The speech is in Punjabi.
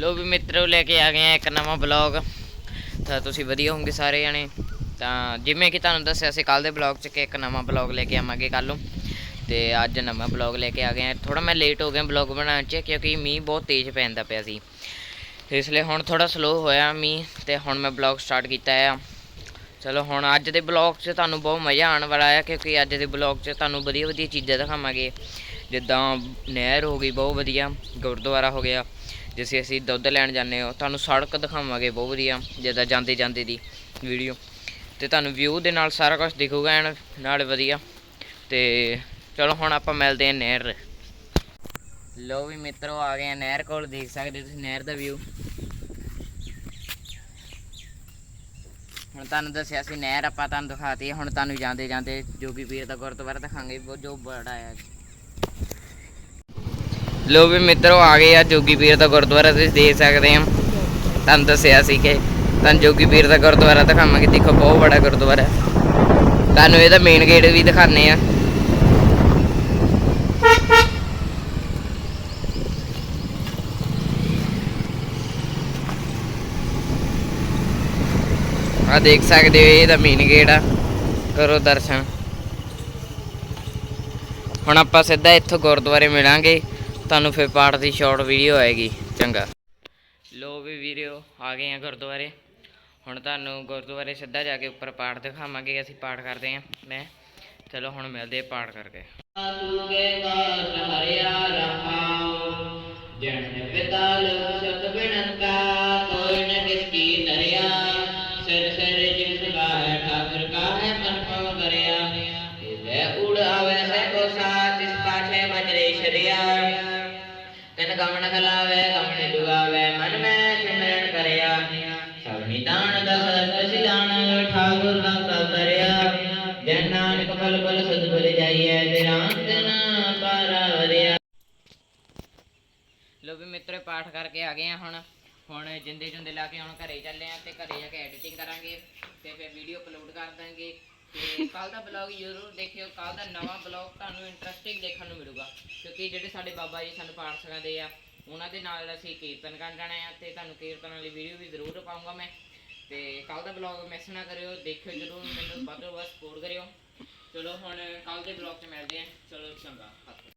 ਲੋ ਵੀ ਮਿੱਤਰੋ, ਲੈ ਕੇ ਆ ਗਏ ਆ ਇੱਕ ਨਵਾਂ ਬਲੌਗ ਤਾਂ ਤੁਸੀਂ ਵਧੀਆ ਹੋਵੋਗੇ ਸਾਰੇ ਜਣੇ। ਤਾਂ ਜਿਵੇਂ ਕਿ ਤੁਹਾਨੂੰ ਦੱਸਿਆ ਸੀ ਕੱਲ ਦੇ ਬਲੌਗ 'ਚ ਕਿ ਇੱਕ ਨਵਾਂ ਬਲੌਗ ਲੈ ਕੇ ਆਵਾਂਗੇ ਕੱਲ ਨੂੰ। ਤੇ ਅੱਜ ਨਵਾਂ ਬਲੌਗ ਲੈ ਕੇ ਆ ਗਏ ਆ। ਥੋੜਾ ਮੈਂ ਲੇਟ ਹੋ ਗਿਆ ਬਲੌਗ ਬਣਾਉਣ 'ਚ, ਕਿਉਂਕਿ ਮੀਂਹ ਬਹੁਤ ਤੇਜ਼ ਪੈਂਦਾ ਪਿਆ ਸੀ। ਇਸ ਲਈ ਹੁਣ ਥੋੜਾ ਸਲੋ ਹੋਇਆ ਮੀਂਹ, ਤੇ ਹੁਣ ਮੈਂ ਬਲੌਗ ਸਟਾਰਟ ਕੀਤਾ ਆ। ਚਲੋ, ਹੁਣ ਅੱਜ ਦੇ ਬਲੌਗ 'ਚ ਤੁਹਾਨੂੰ ਬਹੁਤ ਮਜ਼ਾ ਆਉਣ ਵਾਲਾ ਹੈ ਕਿਉਂਕਿ ਅੱਜ ਦੇ ਬਲੌਗ 'ਚ ਤੁਹਾਨੂੰ ਵਧੀਆ ਵਧੀਆ ਚੀਜ਼ਾਂ ਦਿਖਾਵਾਂਗੇ। ਜਿੱਦਾਂ ਨਹਿਰ ਹੋ ਗਈ, ਬਹੁਤ ਵਧੀਆ। ਗੁਰਦੁਆਰਾ ਹੋ ਗਿਆ। ਜਿਸੇ ਅਸੀਂ ਦੁੱਧ ਲੈਣ ਜਾਂਦੇ ਹੋ, ਤੁਹਾਨੂੰ ਸੜਕ ਦਿਖਾਵਾਂਗੇ, ਬਹੁਤ ਵਧੀਆ, ਜਿੱਦਾਂ ਜਾਂਦੇ ਜਾਂਦੇ ਦੀ ਵੀਡੀਓ ਤੇ ਤੁਹਾਨੂੰ ਵਿਊ ਦੇ ਨਾਲ ਸਾਰਾ ਕੁਝ ਦਿਖੂਗਾ ਐਨ, ਨਾਲ ਵਧੀਆ। ਤੇ ਚਲੋ ਹੁਣ ਆਪਾਂ ਮਿਲਦੇ ਹਾਂ ਨਹਿਰ। ਲੋ ਵੀ ਮਿੱਤਰੋ, ਆ ਗਏ ਆ ਨਹਿਰ ਕੋਲ, ਦੇਖ ਸਕਦੇ ਤੁਸੀਂ ਨਹਿਰ ਦਾ ਵਿਊ ਹੁਣ ਤੁਹਾਨੂੰ ਦੱਸਿਆ ਸੀ ਨਹਿਰ, ਆਪਾਂ ਤੁਹਾਨੂੰ ਦਿਖਾਤੀ ਹੁਣ ਤੁਹਾਨੂੰ ਜਾਂਦੇ ਜਾਂਦੇ ਜੋਗੀ ਪੀਰ ਦਾ ਗੁਰਦੁਆਰਾ ਦਿਖਾਂਗੇ ਜੋ ਬੜਾ ਹੈ ਲੋ ਵੀ ਮਿੱਤਰੋ, ਆ ਗਏ ਆ ਜੋਗੀ ਪੀਰ ਦਾ ਗੁਰਦੁਆਰਾ, ਤੁਸੀਂ ਦੇਖ ਸਕਦੇ ਆ ਤੁਹਾਨੂੰ ਦੱਸਿਆ ਸੀ ਕਿ ਤੁਹਾਨੂੰ ਜੋਗੀ ਪੀਰ ਦਾ ਗੁਰਦੁਆਰਾ ਦਿਖਾਵਾਂਗੇ। ਦੇਖੋ, ਬਹੁਤ ਬੜਾ ਗੁਰਦੁਆਰਾ। ਤੁਹਾਨੂੰ ਇਹਦਾ ਮੇਨ ਗੇਟ ਵੀ ਦਿਖਾਣੇ ਆ। ਆ ਦੇਖ ਸਕਦੇ ਹੋ, ਇਹਦਾ ਮੇਨ ਗੇਟ ਆ। ਕਰੋ ਦਰਸ਼ਨ। ਹੁਣ ਆਪਾਂ ਸਿੱਧਾ ਇੱਥੋਂ ਗੁਰਦੁਆਰੇ ਮਿਲਾਂਗੇ। ਤੁਹਾਨੂੰ ਫਿਰ ਪਾਠ ਦੀ ਸ਼ਾਰਟ ਵੀਡੀਓ ਆਏਗੀ, ਚੰਗਾ। ਲੋ ਵੀ ਵੀਡੀਓ ਆ ਗਏ ਆ ਗੁਰਦੁਆਰੇ। ਹੁਣ ਤੁਹਾਨੂੰ ਗੁਰਦੁਆਰੇ ਸਿੱਧਾ ਜਾ ਕੇ ਉੱਪਰ ਪਾਠ ਦਿਖਾਵਾਂਗੇ, ਅਸੀਂ ਪਾਠ ਕਰਦੇ ਆਂ ਮੈਂ ਚਲੋ ਹੁਣ ਮਿਲਦੇ ਆ ਪਾਠ ਕਰਕੇ। ਜਨ ਪਿਤਾ ਸਤ ਬਿਨੰਤਾ ਕੋਈ ਨ ਕਿਸ ਕੀ ਦਰਿਆ ਸਿਰ ਸਿਰ ਜਿਸ ਲਾਇ ਠਾਕੁਰ ਕਾ ਹੈ ਮਨ ਪਵ ਕਰਿਆ ਲੈ ਉੜ ਆਵੇ ਸੈ ਕੋ ਸਾਥ ਇਸ ਪਾਛੇ ਬਜਰੇ ਸ਼ਰਿਆ ਤਨ ਗਮਨ ਖਲਾਵੇ ਗਮਨ ਦੁਆਵੇ ਮਨ ਮੈਂ ਸਿਮਰਨ ਕਰਿਆ। ਸਭ ਨਿਦਾਨ ਦਸ ਸਿਦਾਨ ਠਾਕੁਰ ਦਾ ਪ੍ਰਭ ਕਰਿਆ ਜਨ ਨਾਨਕ ਫਲ ਫਲ ਸਦ ਬਲ ਜਾਈਐ ਤੇਰਾ ਅੰਤ ਨਾ ਲੋ ਵੀ ਮਿੱਤਰੋ, ਪਾਠ ਕਰਕੇ ਆ ਗਏ ਆ ਹੁਣ। ਹੁਣ ਜਿੰਦੇ ਜੁੰਦੇ ਲਾ ਕੇ ਹੁਣ ਘਰੇ ਚੱਲੇ ਆ ਤੇ ਘਰੇ ਜਾ ਕੇ ਐਡੀਟਿੰਗ ਕਰਾਂਗੇ ਤੇ ਫਿਰ ਵੀਡੀਓ ਅਪਲੋਡ ਕਰ ਦਾਂਗੇ। ਤੇ ਕੱਲ ਦਾ ਬਲੌਗ ਜ਼ਰੂਰ ਦੇਖਿਓ ਕੱਲ ਦਾ ਨਵਾਂ ਬਲੌਗ ਤੁਹਾਨੂੰ ਇੰਟਰਸਟਿੰਗ ਦੇਖਣ ਨੂੰ ਮਿਲੂਗਾ। ਕਿਉਂਕਿ ਜਿਹੜੇ ਸਾਡੇ ਬਾਬਾ ਜੀ ਸਾਨੂੰ ਪਾਠ ਸਿਖਾਉਂਦੇ ਆ, ਉਹਨਾਂ ਦੇ ਨਾਲ ਅਸੀਂ ਕੀਰਤਨ ਕਰਨ ਜਾਣਾ ਆ ਤੇ ਤੁਹਾਨੂੰ ਕੀਰਤਨ ਵਾਲੀ ਵੀਡੀਓ ਵੀ ਜ਼ਰੂਰ ਪਾਉਂਗਾ ਮੈਂ। ਤੇ ਕੱਲ ਦਾ ਬਲੌਗ ਮਿਸ ਨਾ ਕਰਿਓ, ਦੇਖਿਓ ਜ਼ਰੂਰ ਮੈਨੂੰ ਵੱਧ ਤੋਂ ਵੱਧ ਸਪੋਰਟ ਕਰਿਓ। ਚਲੋ ਹੁਣ ਕੱਲ ਦੇ ਬਲੌਗ 'ਚ ਮਿਲਦੇ ਆ। ਚਲੋ ਚੰਗਾ